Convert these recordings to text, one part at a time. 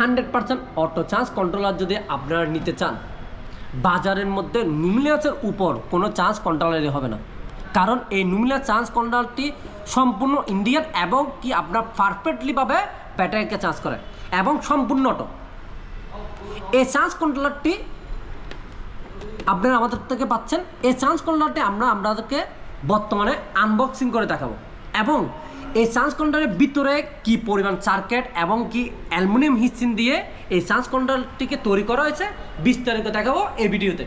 Hundred percent auto charge controller যদি আপনারা নিতে চান, বাজারের মধ্যে নুমিলিয়াসের উপর কোনো চার্জ কন্ট্রোলারই হবে না। কারণ এই নুমিলিয়াস চার্জ কন্ট্রোলারটি সম্পূর্ণ ইন্ডিয়ান এবং কি আপনার পারফেক্টলিভাবে ব্যাটারিকে চার্জ করে এবং সম্পূর্ণ অটো। এই চার্জ কন্ট্রোলারটি আপনারা আমাদের থেকে পাচ্ছেন। এই চার্জ কন্ট্রোলারটি আমরা আপনাদেরকে বর্তমানে আনবক্সিং করে দেখাবো। এবং এই সান্স কন্ট্রোলের ভিতরে কি পরিমাণ সার্কেট এবং কি অ্যালুমিনিয়াম হিসিন দিয়ে এই সান্স কন্ট্রোলটিকে তৈরি করা হয়েছে, বিস্তারিত দেখাবো এই ভিডিওতে।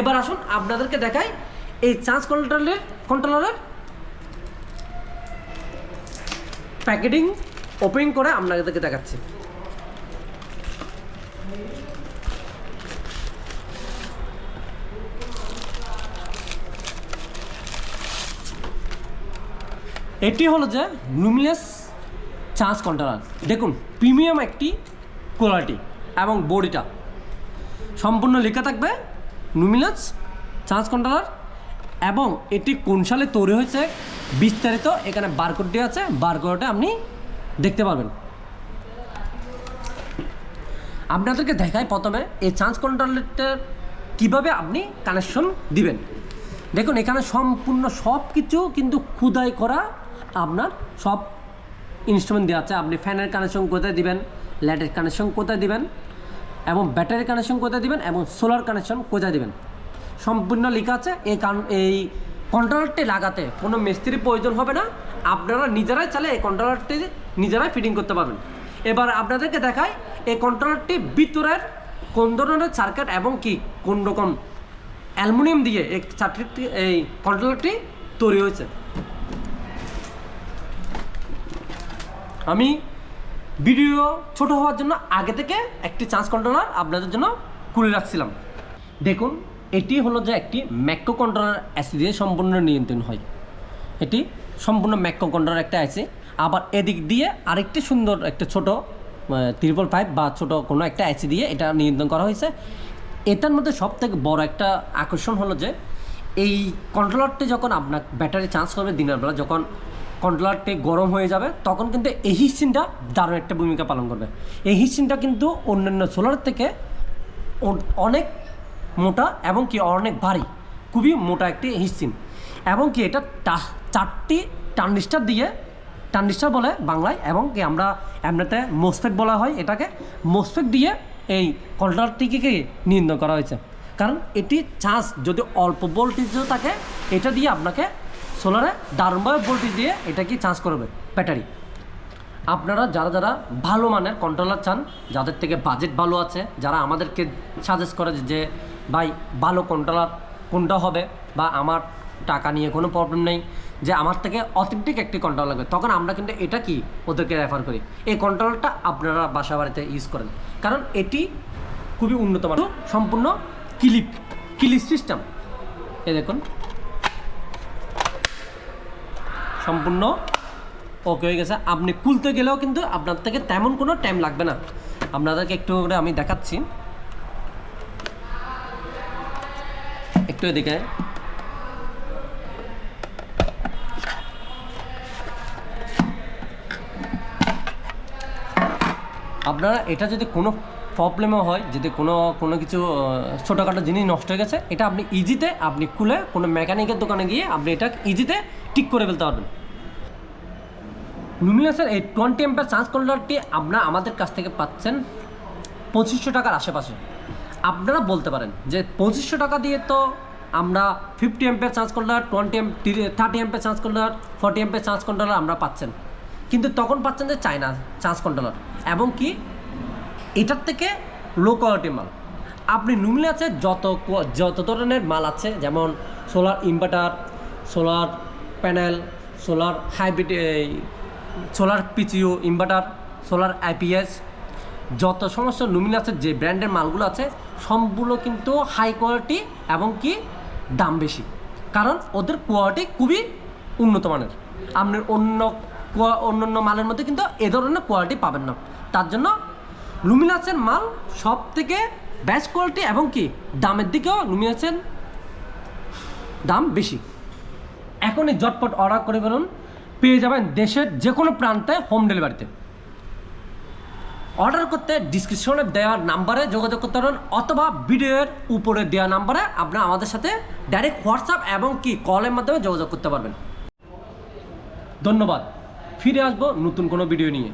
এবার আসুন আপনাদেরকে দেখাই এই চান্স কন্ট্রোলের কন্ট্রোলারের প্যাকেটিং ওপেন করে আপনাদেরকে দেখাচ্ছি। এটি হলো যে লুমিনাস চার্জ কন্ট্রোলার দেখুন প্রিমিয়াম একটি কোয়ালিটি এবং বডিটা। সম্পূর্ণ লেখা থাকবে লুমিনাস চার্জ কন্ট্রোলার এবং এটি কোন সালে তৈরি হয়েছে বিস্তারিত এখানে বারকোডটি আছে। বারকোডে আপনি দেখতে পারবেন। আপনাদেরকে দেখাই প্রথমে এই চার্জ কন্ট্রোলারটা কীভাবে আপনি কানেকশন দিবেন। দেখুন, এখানে সম্পূর্ণ সব কিছু কিন্তু খুদাই করা আপনার সব ইনস্ট্রুমেন্ট দেওয়া আছে। আপনি ফ্যানের কানেকশন কোথায় দিবেন লাইটের কানেকশন কোথায় দিবেন, এবং ব্যাটারি কানেকশন কোথায় দিবেন, এবং সোলার কানেকশন কোথায় দিবেন। সম্পূর্ণ লেখা আছে, এই কান, এই কন্ট্রোলারটি লাগাতে কোনো মিস্ত্রি প্রয়োজন হবে না। আপনারা নিজেরাই চালে এই কন্ট্রোলারটি নিজেরাই ফিটিং করতে পারবেন। এবার আপনাদেরকে দেখায় এই কন্ট্রোলারটি ভিতরের কোন ধরনের সার্কিট এবং কি, কোন রকম অ্যালুমিনিয়াম দিয়ে এই সার্কিটটি এই কন্ট্রোলারটি তৈরি হয়েছে। আমি ভিডিও ছোট হওয়ার জন্য আগে থেকে একটি চান্স কন্ট্রোলার আপনাদের জন্য খুলে রাখছিলাম। দেখুন, এটি হলো যে একটি ম্যাক্রো কন্ট্রোলার অ্যাসি দিয়ে সম্পূর্ণ নিয়ন্ত্রণ হয়। এটি সম্পূর্ণ ম্যাক্রো কন্ট্রোলার একটা আছে আবার এদিক দিয়ে আরেকটি সুন্দর একটা ছোট ত্রিপল পাইপ বা ছোট কোনো একটা অ্যাসি দিয়ে এটা নিয়ন্ত্রণ করা হয়েছে। এটার মধ্যে সব থেকে বড় একটা আকর্ষণ হলো যে, এই কন্ট্রোলারটি যখন আপনার ব্যাটারি চার্জ করবে দিনের বেলা, যখন কন্ট্রোলারটি গরম হয়ে যাবে, তখন কিন্তু এই হিসিনটা দারুণ একটা ভূমিকা পালন করবে। এই হিসিনটা কিন্তু অন্যান্য সোলার থেকে অনেক মোটা এবং কি অনেক ভারী, খুবই মোটা একটি হিসিন এবং কি এটা চারটি টার্নিস্টার দিয়ে টার্নিস্টার বলে বাংলায়, এবং কি আমরা এমনিতে মোসফেক বলা হয় এটাকে। মোসফেক দিয়ে এই কন্ট্রোলারটিকে নিয়ন্ত্রণ করা হয়েছে। কারণ এটি চার্জ যদি অল্প ভোল্টেজও থাকে, এটা দিয়ে আপনাকে সোলারে দারুণভাবে ভোল্টেজ দিয়ে এটা কি চার্জ করবে? ব্যাটারি আপনারা যারা যারা ভালো মানের কন্ট্রোলার চান, যাদের থেকে বাজেট ভালো আছে, যারা আমাদেরকে সাজেস্ট করে যে ভাই ভালো কন্ট্রোলার কোনটা হবে বা আমার টাকা নিয়ে কোনো প্রবলেম নেই, যে আমার থেকে অথেন্টিক একটি কন্ট্রোল লাগবে, তখন আমরা কিন্তু এটা কি ওদেরকে রেফার করি। এই কন্ট্রোলারটা আপনারা বাসা বাড়িতে ইউজ করেন। কারণ এটি খুবই উন্নত মানের, সম্পূর্ণ ক্লিপ ক্লিপ সিস্টেম এ দেখুন। সম্পূর্ণ ওকে হয়ে গেছে। আপনি খুলতে গেলেও কিন্তু আপনার থেকে তেমন কোনো টাইম লাগবে না। আপনাদেরকে একটু করে আমি দেখাচ্ছি। একটু এদিকে। আপনারা এটা যদি কোনো প্রবলেমও হয়, যদি কোনো কোনো কিছু ছোটোখাটো জিনিস নষ্ট হয়ে গেছে, এটা আপনি ইজিতে আপনি খুলে কোনো মেকানিকের দোকানে গিয়ে আপনি এটা ইজিতে ঠিক করে ফেলতে পারবেন। লুমিনাসের এই টোয়েন্টি এম্পার চার্জ কন্ট্রোলারটি আপনারা আমাদের কাছ থেকে পাচ্ছেন পঁচিশশো টাকার আশেপাশে। আপনারা বলতে পারেন যে পঁচিশশো টাকা দিয়ে তো আমরা fifty ampere charge controller twenty amp thirty ampere charge controller forty ampere charge controller আমরা পাচ্ছেন। কিন্তু তখন পাচ্ছেন যে চায়না চার্জ কন্ট্রোলার এবং কি? এটার থেকে লো কোয়ালিটির মাল। আপনি নুমিলাসে যত কো- যত ধরনের মাল আছে, যেমন solar inverter solar panel solar hybrid solar পিচিও inverter solar IPS যত সমস্ত লুমিনাসের যে ব্র্যান্ডের মালগুলো আছে সবগুলো কিন্তু হাই কোয়ালিটি এবং কি দাম বেশি। কারণ ওদের কোয়ালিটি খুবই উন্নত মানের। আপনি অন্য কোয়া- অন্য মালের মধ্যে কিন্তু এ ধরনের কোয়ালিটি পাবেন না। তার জন্য লুমিনাসের মাল সব থেকে বেস্ট কোয়ালিটি এবং কি দামের দিকেও লুমিনাসের দাম বেশি। এখনই জটপট অর্ডার করে ফেলুন পেয়ে যাবেন দেশের যে কোনো প্রান্তে হোম ডেলিভারিতে অর্ডার করতে ডিসক্রিপশনে দেওয়া নাম্বারে যোগাযোগ করতে পারবেন অথবা ভিডিওর উপরে দেওয়া নাম্বারে আপনারা আমাদের সাথে ডাইরেক্ট হোয়াটসঅ্যাপ এবং কি কলের মাধ্যমে যোগাযোগ করতে পারবেন। ধন্যবাদ। ফিরে আসব নতুন কোনো ভিডিও নিয়ে।